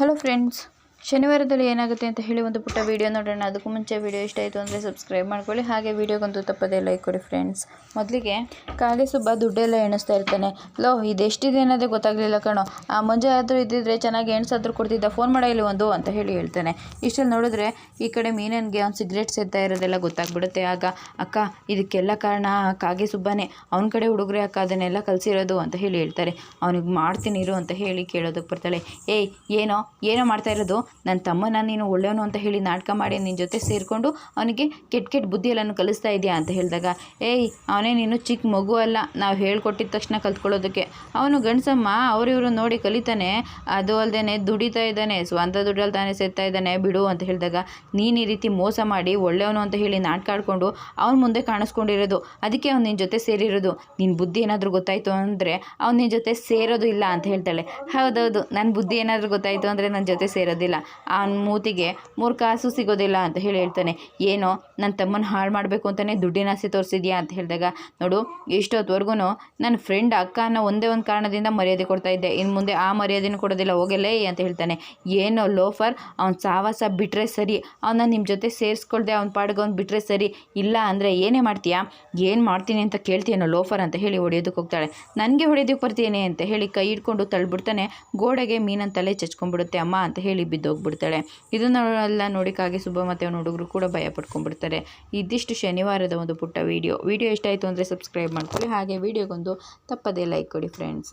Hello friends ಶನಿವಾರದಲ್ಲಿ ಏನಾಗುತ್ತೆ ಅಂತ ಹೇಳಿ ಒಂದು ಪುಟ್ಟ ವೀಡಿಯೋ ನೋಡೋಣ. ಅದಕ್ಕೂ ಮುಂಚೆ ವೀಡಿಯೋ ಇಷ್ಟ ಆಯಿತು ಅಂದರೆ ಸಬ್ಸ್ಕ್ರೈಬ್ ಮಾಡ್ಕೊಳ್ಳಿ. ಹಾಗೆ ವೀಡಿಯೋಗಂತೂ ತಪ್ಪದೇ ಲೈಕ್ ಕೊಡಿ ಫ್ರೆಂಡ್ಸ್ ಮೊದಲಿಗೆ ಕಾಗೆ ಸುಬ್ಬ ದುಡ್ಡೆಲ್ಲ ಎಣಿಸ್ತಾ ಇರ್ತಾನೆ. ಲೋ, ಇದೆಷ್ಟಿದೆ ಅನ್ನೋದೇ ಗೊತ್ತಾಗಲಿಲ್ಲ ಕಣೋ. ಆ ಮುಂಜೆ ಆದರೂ ಇದ್ದಿದ್ರೆ ಚೆನ್ನಾಗಿ ಎಣಿಸಾದ್ರೂ ಕೊಡ್ತಿದ್ದ ಫೋನ್ ಮಾಡೋ ಇಲ್ಲಿ ಒಂದು ಅಂತ ಹೇಳಿ ಹೇಳ್ತಾನೆ. ಇಷ್ಟಲ್ಲಿ ನೋಡಿದ್ರೆ ಈ ಕಡೆ ಮೀನನ್ಗೆ ಅವ್ನು ಸಿಗರೇಟ್ ಸೇರ್ತಾ ಇರೋದೆಲ್ಲ ಗೊತ್ತಾಗ್ಬಿಡುತ್ತೆ. ಆಗ, ಅಕ್ಕ, ಇದಕ್ಕೆಲ್ಲ ಕಾರಣ ಕಾಗೆ ಸುಬ್ಬನೇ. ಅವನ ಕಡೆ ಹುಡುಗರೆ ಅಕ್ಕ ಅದನ್ನೆಲ್ಲ ಕಲಿಸಿರೋದು ಅಂತ ಹೇಳಿ ಹೇಳ್ತಾರೆ. ಅವನಿಗೆ ಮಾಡ್ತೀನಿ ಇರು ಅಂತ ಹೇಳಿ ಕೇಳೋದಕ್ಕೆ ಬರ್ತಾಳೆ. ಏಯ್, ಏನೋ? ಏನೋ ಮಾಡ್ತಾ ಇರೋದು? ನನ್ನ ತಮ್ಮನ ನೀನು ಒಳ್ಳೆಯವನು ಅಂತ ಹೇಳಿ ನಾಟಕ ಮಾಡಿ ನಿನ್ನ ಜೊತೆ ಸೇರಿಕೊಂಡು ಅವನಿಗೆ ಕೆಟ್ಟ ಕೆಟ್ಟ ಬುದ್ಧಿಯೆಲ್ಲನೂ ಕಲಿಸ್ತಾ ಇದೆಯಾ ಅಂತ ಹೇಳಿದಾಗ, ಏಯ್, ಅವನೇ ನೀನು ಚಿಕ್ಕ ಮಗು ಅಲ್ಲ, ನಾವು ಹೇಳ್ಕೊಟ್ಟಿದ ತಕ್ಷಣ ಕಲ್ತ್ಕೊಳ್ಳೋದಕ್ಕೆ. ಅವನು, ಗಂಡಸಮ್ಮ ಅವರಿವರು ನೋಡಿ ಕಲಿತಾನೆ, ಅದು ಅಲ್ಲದೆ ದುಡಿತಾ ಇದ್ದಾನೆ, ಸ್ವಂತ ದುಡ್ಡಲ್ಲಿ ತಾನೇ ಸೇರ್ತಾ ಇದ್ದಾನೆ, ಬಿಡು ಅಂತ ಹೇಳಿದಾಗ, ನೀನು ಈ ರೀತಿ ಮೋಸ ಮಾಡಿ ಒಳ್ಳೆಯವನು ಅಂತ ಹೇಳಿ ನಾಟಕ ಆಡ್ಕೊಂಡು ಅವನ ಮುಂದೆ ಕಾಣಿಸ್ಕೊಂಡಿರೋದು, ಅದಕ್ಕೆ ಅವ್ನು ನಿನ್ನ ಜೊತೆ ಸೇರಿರೋದು. ನಿನ್ನ ಬುದ್ಧಿ ಏನಾದರೂ ಗೊತ್ತಾಯಿತು ಅಂದರೆ ಅವ್ನು ನಿನ್ನ ಜೊತೆ ಸೇರೋದು ಇಲ್ಲ ಅಂತ ಹೇಳ್ತಾಳೆ. ಹೌದೌದು ನನ್ನ ಬುದ್ಧಿ ಏನಾದರೂ ಗೊತ್ತಾಯಿತು ಅಂದರೆ ನನ್ನ ಜೊತೆ ಸೇರೋದಿಲ್ಲ. ಅವನ ಮೂತಿಗೆ ಮೂರು ಕಾಸು ಸಿಗೋದಿಲ್ಲ ಅಂತ ಹೇಳಿ ಹೇಳ್ತಾನೆ. ಏನೋ ನನ್ನ ತಮ್ಮನ ಹಾಳು ಮಾಡಬೇಕು ಅಂತಲೇ ದುಡ್ಡಿನ ಆಸೆ ತೋರಿಸಿದ್ಯಾ ಅಂತ ಹೇಳಿದಾಗ, ನೋಡು ಇಷ್ಟೊತ್ತವರೆಗೂ ನನ್ನ ಫ್ರೆಂಡ್ ಅಕ್ಕ ಅನ್ನೋ ಒಂದೇ ಒಂದು ಕಾರಣದಿಂದ ಮರ್ಯಾದೆ ಕೊಡ್ತಾ ಇದ್ದೆ. ಇನ್ನು ಮುಂದೆ ಆ ಮರ್ಯಾದೆನೂ ಕೊಡೋದಿಲ್ಲ, ಹೋಗಲೇ ಅಂತ ಹೇಳ್ತಾನೆ. ಏನೋ ಲೋಫರ್, ಅವ್ನ ಸಾವಾಸ ಬಿಟ್ಟರೆ ಸರಿ ಅವನ್ನ ನಿಮ್ಮ ಜೊತೆ ಸೇರಿಸ್ಕೊಳ್ದೆ ಅವ್ನ ಪಾಡಿಗೆ ಅವ್ನು ಬಿಟ್ಟರೆ ಸರಿ, ಇಲ್ಲ ಅಂದರೆ ಏನೇ ಮಾಡ್ತೀಯಾ? ಏನು ಮಾಡ್ತೀನಿ ಅಂತ ಕೇಳ್ತೀಯನೋ ಲೋಫರ್ ಅಂತ ಹೇಳಿ ಹೊಡೆಯೋದಕ್ಕೆ ಹೋಗ್ತಾಳೆ. ನನಗೆ ಹೊಡೆಯೋದಕ್ಕೆ ಬರ್ತೀನಿ ಅಂತ ಹೇಳಿ ಕೈ ಹಿಡ್ಕೊಂಡು ತಳ್ಳಿಬಿಡ್ತಾನೆ ಗೋಡೆಗೆ ಮೀನಂತಲೇ ತಲೆ ಚಚ್ಕೊಂಡ್ಬಿಡುತ್ತೆ ಅಮ್ಮ ಅಂತ ಹೇಳಿ ಬಿದ್ದೋಗ್ಬಿಡ್ತಾಳೆ ಇದನ್ನೆಲ್ಲ ನೋಡಿ ಕಾಗೆ ಸುಬ್ಬ ಹುಡುಗರು ಕೂಡ ಭಯ ಪಡ್ಕೊಂಡ್ಬಿಡ್ತಾರೆ ಇದಿಷ್ಟು ಶನಿವಾರದ ಒಂದು ಪುಟ್ಟ ವೀಡಿಯೋ ವೀಡಿಯೋ ಇಷ್ಟ ಆಯಿತು ಅಂದರೆ ಸಬ್ಸ್ಕ್ರೈಬ್ ಮಾಡ್ಕೊಳ್ಳಿ. ಹಾಗೆ ವೀಡಿಯೋಗೊಂದು ತಪ್ಪದೇ ಲೈಕ್ ಕೊಡಿ ಫ್ರೆಂಡ್ಸ್